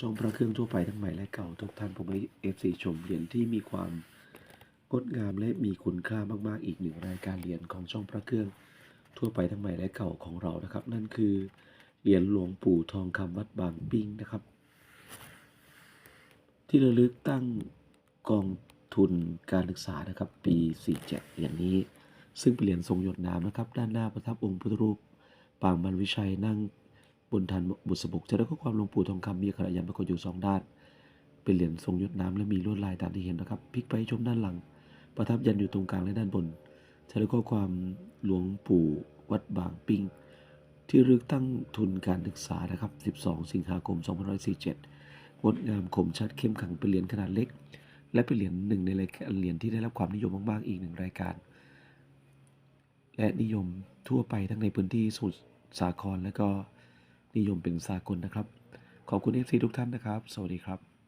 ช่องพระเครื่องทั่วไปทั้งใหม่และเก่าทุกท่านผมให้เอฟซีชมเหรียญที่มีความงดงามและมีคุณค่ามากๆ อีกหนึ่งรายการเหรียญของช่องพระเครื่องทั่วไปทั้งใหม่และเก่าของเรานะครับ นั่นคือเหรียญหลวงปู่ทองคำวัดบางปิ้งนะครับ ที่ระลึกตั้งกองทุนการศึกษานะครับ ปี 47 เหรียญนี้ ซึ่งเป็นเหรียญทรงหยดน้ำนะครับ ด้านหน้าประทับองค์พุทธรูปปางบรรวิชัยนั่ง บนทันบุษบุกจะได้ข้อความหลวงปู่ทองคำมีอักขระยันพระโคอยู่สองด้าน เป็นเหรียญทรงยดน้ำและมีลวดลายตามที่เห็นนะครับพลิกไปชมด้านหลัง ประทับยันอยู่ตรงกลางและด้านบนจะได้ข้อความหลวงปู่วัดบางปิงที่รึกตั้งทุนการศึกษานะครับ 12 สิงหาคม 2547 งดงามคมชัดเข้มขังเป็นเหรียญขนาดเล็ก และเป็นเหรียญหนึ่งในเหรียญที่ได้รับความนิยมมาก ๆ อีกหนึ่งรายการ และนิยมทั่วไปทั้งในพื้นที่สมุทรสาครและก็ นิยมเป็นสากลนะครับ ขอบคุณเอฟซีทุกท่านนะครับ สวัสดีครับ